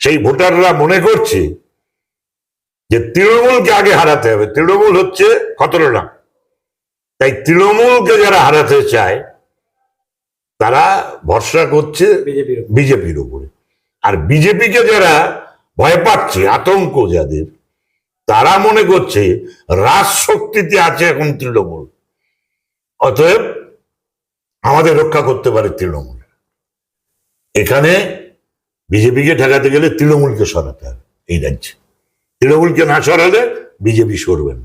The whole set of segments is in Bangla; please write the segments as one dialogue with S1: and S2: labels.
S1: সেই ভোটাররা মনে করছে যে তৃণমূলকে আগে হারাতে হবে। তৃণমূল হচ্ছে খতরনাক। তাই তৃণমূলকে যারা হারাতে চায় তারা ভরসা করছে
S2: বিজেপির
S1: উপরে। আর বিজেপিকে যারা ভয় পাচ্ছে আতঙ্ক যাদের তারা মনে করছে রাজ শক্তিতে আছে এখন তৃণমূল। অতএব আমাদের রক্ষা করতে পারে তৃণমূল। এখানে বিজেপিকে ঠেকাতে গেলে তৃণমূলকে সরাতে হবে এই রাজ্যে। তৃণমূলকে না সরালে বিজেপি সরবেন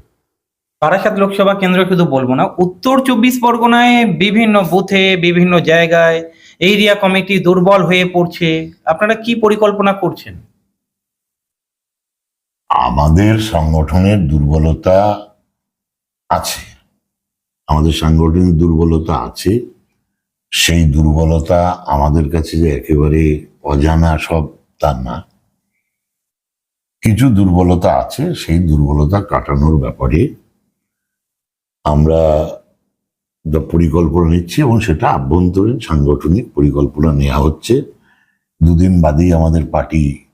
S2: বারাসাত লোকসভা কেন্দ্র শুধু বলব না। উত্তর চব্বিশ পরগনায় বিভিন্ন বুথে বিভিন্ন জায়গায় এরিয়া কমিটি দুর্বল হয়ে পড়ছে। আপনারা কি পরিকল্পনা করছেন?
S1: আমাদের সংগঠনের দুর্বলতা আছে। আমাদের সাংগঠনিক দুর্বলতা আছে। সেই দুর্বলতা আমাদের কাছে যে একেবারে অজানা সব তা না। কিছু দুর্বলতা আছে সেই দুর্বলতা কাটানোর ব্যাপারে আমরা যা পরিকল্পনা নিচ্ছি এবং সেটা আভ্যন্তরীণ সাংগঠনিক পরিকল্পনা নেওয়া হচ্ছে। দুদিন বাদেই আমাদের পার্টি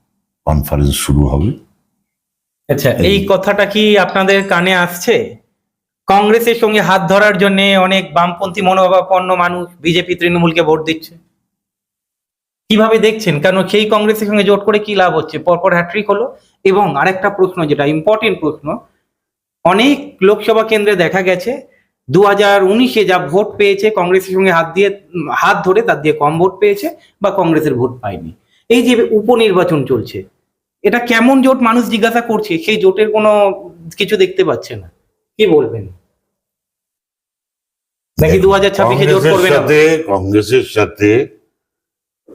S1: কনফারেন্স শুরু হবে।
S2: আচ্ছা এই কথাটা কি আপনাদের কানে আসছে? কংগ্রেসের সঙ্গে হাত ধরার জন্য অনেক বামপন্থী মনোভাবাপন্ন মানুষ বিজেপি তৃণমূলকে ভোট দিচ্ছে। কীভাবে দেখছেন? কারণ সেই কংগ্রেসের সঙ্গে জোট করে কি লাভ হচ্ছে? পরপর হ্যাট্রিক হলো। এবং আরেকটা প্রশ্ন যেটা ইম্পর্টেন্ট প্রশ্ন, অনেক লোকসভা কেন্দ্রে দেখা গেছে দু হাজার উনিশে যা ভোট পেয়েছে, কংগ্রেসের সঙ্গে হাত দিয়ে, হাত ধরে তার দিয়ে কম ভোট পেয়েছে বা কংগ্রেসের ভোট পায়নি। এই যে উপনির্বাচন চলছে, এটা কেমন জোট মানুষ জিজ্ঞাসা করছে? সেই জোটের কোনো কিছু দেখতে পাচ্ছে না। কি বলবেন? নাকি দু হাজার ছাব্বিশে জোট করবে না?
S1: কংগ্রেসের সাথে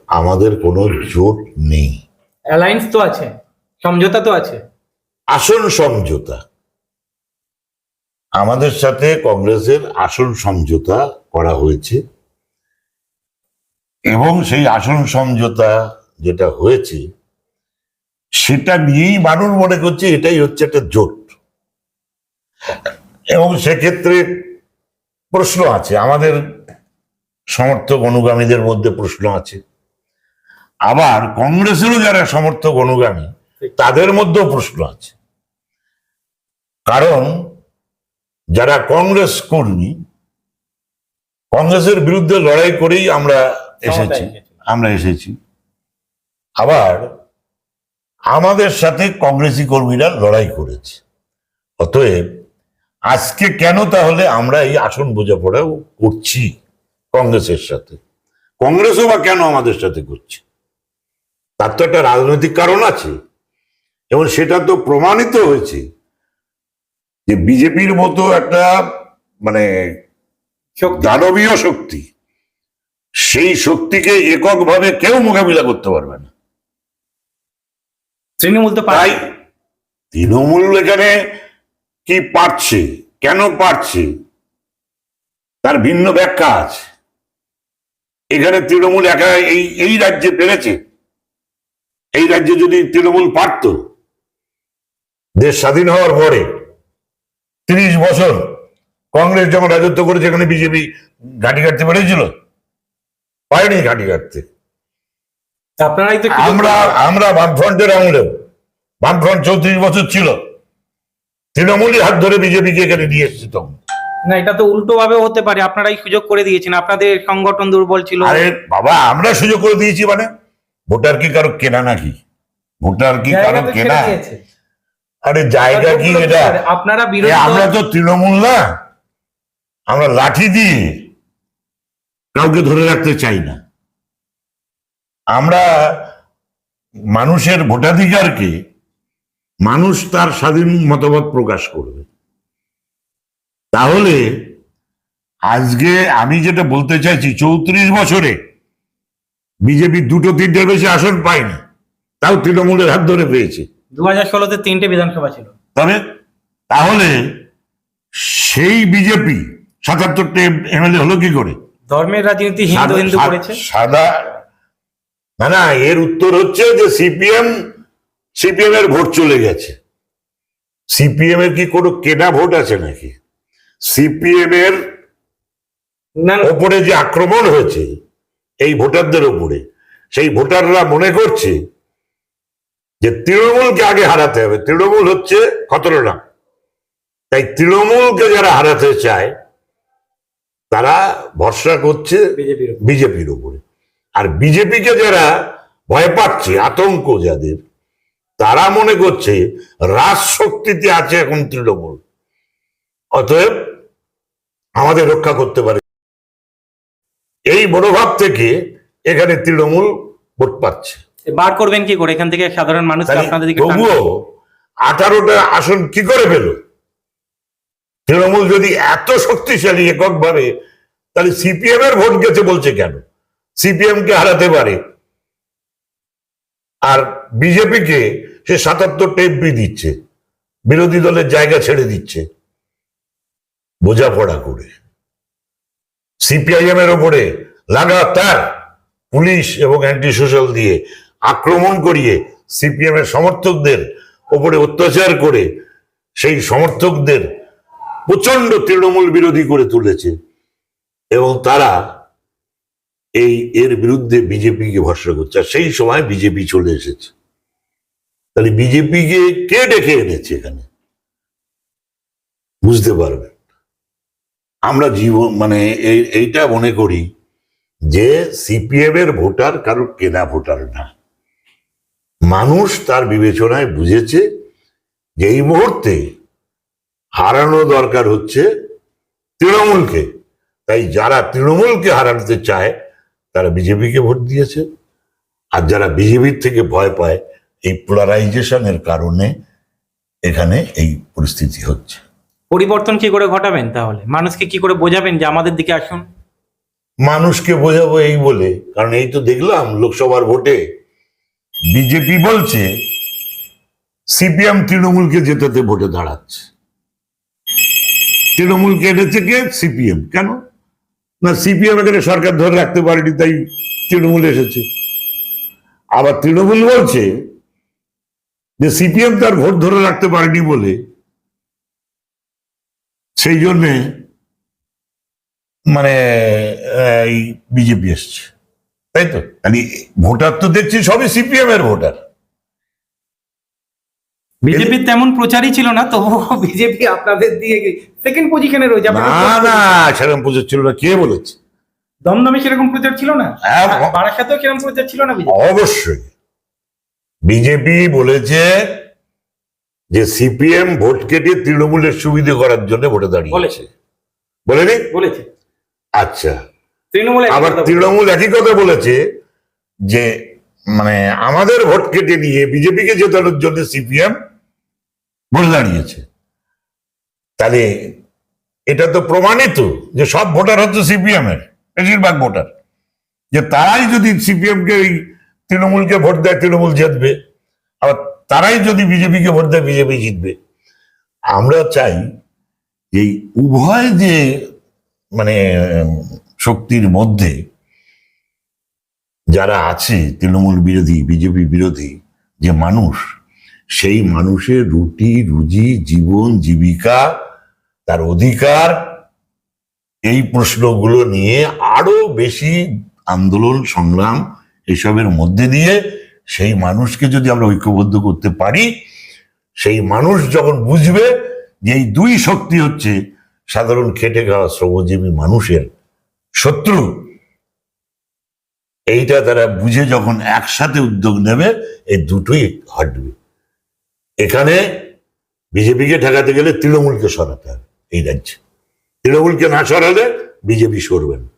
S1: আমাদের কোনো জোট নেই।
S2: অ্যালায়েন্স তো আছে সমঝোতা তো আছে।
S1: আসন সমঝোতা। আমাদের সাথে কংগ্রেসের আসন সমঝোতা করা হয়েছে। এবং সেই আসন সমঝোতা যেটা হয়েছে সেটা নিয়েই মানুষ মনে করছে এটাই হচ্ছে একটা জোট। এবং সেক্ষেত্রে প্রশ্ন আছে। আমাদের সমর্থক অনুগামীদের মধ্যে প্রশ্ন আছে। আবার কংগ্রেসেরও যারা সমর্থক অনুগামী তাদের মধ্যেও প্রশ্ন আছে। কারণ যারা কংগ্রেস কর্মী কংগ্রেসের বিরুদ্ধে লড়াই করেই আমরা এসেছি। আমরা এসেছি। আবার আমাদের সাথে কংগ্রেসি কর্মীরা লড়াই করেছে। অতএব আজকে কেন তাহলে আমরা এই আসন বোঝাপড়াও করছি কংগ্রেসের সাথে? কংগ্রেসও বা কেন আমাদের সাথে করছে? তার তো একটা রাজনৈতিক কারণ আছে। এবং সেটা তো প্রমাণিত হয়েছে যে বিজেপির মতো একটা মানে দানবীয় শক্তি সেই শক্তিকে এককভাবে কেউ মোকাবিলা করতে পারবে না।
S2: তৃণমূল তো পায়।
S1: তৃণমূল এখানে কি পারছে? কেন পারছে? তার ভিন্ন ব্যাখ্যা আছে। এখানে তৃণমূল একা এই এই রাজ্যে পেরেছে। এই রাজ্যে যদি তৃণমূল পারত দেশ স্বাধীন হওয়ার পরে তিরিশ বছর কংগ্রেস যখন রাজত্ব করেছে এখানে বিজেপি ঘাঁটি কাটতে পেরেছিল? পারেনি ঘাঁটি কাটতে।
S2: আপনারাই তো
S1: আমরা আমরা বামফ্রন্টের আমলেও বামফ্রন্ট চৌত্রিশ বছর ছিল। তৃণমূলই হাত ধরে বিজেপিকে এখানে নিয়ে এসছে তখন
S2: না এটা তো উল্টো ভাবে হতে পারে। আপনারাই সুযোগ করে দিয়েছেন। আপনাদের সংগঠন দুর্বল ছিল।
S1: আরে বাবা আমরা সুযোগ করে দিয়েছি মানে। ভোটার কি কারও কেনা নাকি? ভোটার কি
S2: কারও
S1: কেনা? আরে জায়গা কি এটা?
S2: আপনারা বিরোধী
S1: আমরা তো তৃণমূল না। আমরা লাঠি দিয়ে কাউকে ধরে রাখতে চাই না। আমরা মানুষের ভোটাধিকারকে মানুষ তার স্বাধীন মতামত প্রকাশ করবে। তাহলে আজকে আমি যেটা বলতে চাইছি চৌত্রিশ বছরে বিজেপি দুটো তিনটের বেশি আসন পায়নি তাও তৃণমূলের হাত ধরে পেয়েছে।
S2: দু হাজার ষোলোতে তিনটে বিধানসভা ছিল।
S1: তবে তাহলে সেই বিজেপি সাতাত্তরটা এমএলএ হলো কি করে?
S2: ধর্মের রাজনীতি হিন্দু হিন্দু করেছে।
S1: সাদা না না এর উত্তর হচ্ছে যে সিপিএম সিপিএম এর ভোট চলে গেছে। সিপিএম এর কি কোনো কেনা ভোট আছে নাকি? সিপিএম এর ওপরে যে আক্রমণ হয়েছে এই ভোটারদের ওপরে সেই ভোটাররা মনে করছে যে তৃণমূলকে আগে হারাতে হবে। তৃণমূল হচ্ছে খতরনাক। তাই তৃণমূলকে যারা হারাতে চায় তারা ভরসা করছে
S2: বিজেপির
S1: বিজেপির উপরে আর বিজেপিকে যারা ভয় পাচ্ছে আতঙ্ক যাদের তারা মনে করছে রাজ শক্তিতে আছে এখন তৃণমূল। অতএব আমাদের রক্ষা করতে পারে। এই মনোভাব থেকে এখানে তৃণমূল ভোট পাচ্ছে।
S2: বার করবেন কি করে? এখান থেকে সাধারণ মানুষ আপনাদের
S1: তবুও আঠারোটা আসন কি করে পেল? তৃণমূল যদি এত শক্তিশালী একক এককভাবে তাহলে সিপিএম এর ভোট গেছে বলছে কেন? সিপিএম কে হারাতে পারে। আর বিজেপিকে সে সাতাত্তরটা এমপি দিচ্ছে। বিরোধী দলের জায়গা ছেড়ে দিচ্ছে। বোঝাপড়া করে। সিপিআইএম এর ওপরে লাগাতার পুলিশ এবং অ্যান্টি সোশ্যাল দিয়ে আক্রমণ করিয়ে সিপিএম এর সমর্থকদের ওপরে অত্যাচার করে সেই সমর্থকদের প্রচণ্ড তৃণমূল বিরোধী করে তুলেছে এবং তারা এই এর বিরুদ্ধে বিজেপিকে ভরসা করছে। সেই সময় বিজেপি চলে এসেছে। তাহলে বিজেপিকে কে ডেকে এনেছে এখানে? বুঝতে পারবেন। আমরা জীবন মানে এইটা মনে করি যে সিপিএম এর ভোটার কারোর কেনা ভোটার না। মানুষ তার বিবেচনায় বুঝেছে যে এই মুহূর্তে হারানো দরকার হচ্ছে তৃণমূলকে। তাই যারা তৃণমূলকে হারাতে চায়, তারা বিজেপিকে ভোট দিয়েছে। আর যারা বিজেপির থেকে ভয় পায় এই পোলারাইজেশনের কারণে এখানে এই পরিস্থিতি হচ্ছে।
S2: পরিবর্তন কি করে ঘটাবেন তাহলে? মানুষকে কি করে বোঝাবেন যে আমাদের দিকে আসুন?
S1: মানুষকে বোঝাবো এই বলে কারণ এই তো দেখলাম লোকসভার ভোটে বিজেপি বলছে সিপিএম তৃণমূলকে জেতাতে ভোটে দাঁড়াচ্ছে। তৃণমূলকে এনেছে কে? সিপিএম। কেন? না সিপিএম এখানে সরকার ধরে রাখতে পারেনি তাই তৃণমূল এসেছে। আবার তৃণমূল বলছে যে সিপিএম তার ভোট ধরে রাখতে পারেনি বলে সেই জন্যে মানে এই বিজেপি এসছে। তাই তো? মানে ভোটার তো দেখছি সবই সিপিএম এর ভোটার।
S2: বিজেপির তেমন প্রচারই ছিল না তবুও বিজেপি আপনাদের দিয়ে সেকেন্ড পজিশনে রয়েছে।
S1: না না সেরকম পুজো ছিল না কে বলেছে?
S2: দমদমে সেরকম প্রচার ছিল না?
S1: হ্যাঁ,
S2: বারাসাতেও সেরকম প্রচার ছিল না
S1: অবশ্যই। বিজেপি বলেছে যে সিপিএম ভোট কেটে তৃণমূলের সুবিধে করার জন্য ভোটে দাঁড়িয়ে
S2: বলেছে।
S1: বলেনি?
S2: বলেছে।
S1: আচ্ছা।
S2: তৃণমূল
S1: আবার তৃণমূল একই কথা বলেছে যে মানে আমাদের ভোট কেটে নিয়ে বিজেপিকে জেতানোর জন্য সিপিএম ভোট দাঁড়িয়েছে। তাহলে এটা তো প্রমাণিত যে সব ভোটার হচ্ছে সিপিএম এর বেশিরভাগ ভোটার। যে তারাই যদি সিপিএম কে তৃণমূলকে ভোট দেয়, তৃণমূল জিতবে। আবার তারাই যদি বিজেপিকে ভোট দেয়, বিজেপি জিতবে। আমরা চাই এই উভয় যে মানে শক্তির মধ্যে যারা আছে, তৃণমূল বিরোধী, বিজেপি বিরোধী, যে মানুষ, সেই মানুষের রুটি, রুজি, জীবন, জীবিকা, তার অধিকার, এই প্রশ্নগুলো নিয়ে আরও বেশি আন্দোলন, সংগ্রাম এসবের মধ্যে দিয়ে সেই মানুষকে যদি আমরা ঐক্যবদ্ধ করতে পারি, সেই মানুষ যখন বুঝবে যে এই দুই শক্তি হচ্ছে সাধারণ খেটে খাওয়া শ্রমজীবী মানুষের শত্রু, এইটা তারা বুঝে যখন একসাথে উদ্যোগ নেবে, এই দুটোই হাঁটবে এখানে বিজেপিকে ঠেকাতে গেলে তৃণমূলকে সরাতে হবে, এই রাজ্যে। তৃণমূলকে না সরালে বিজেপি সরবে না।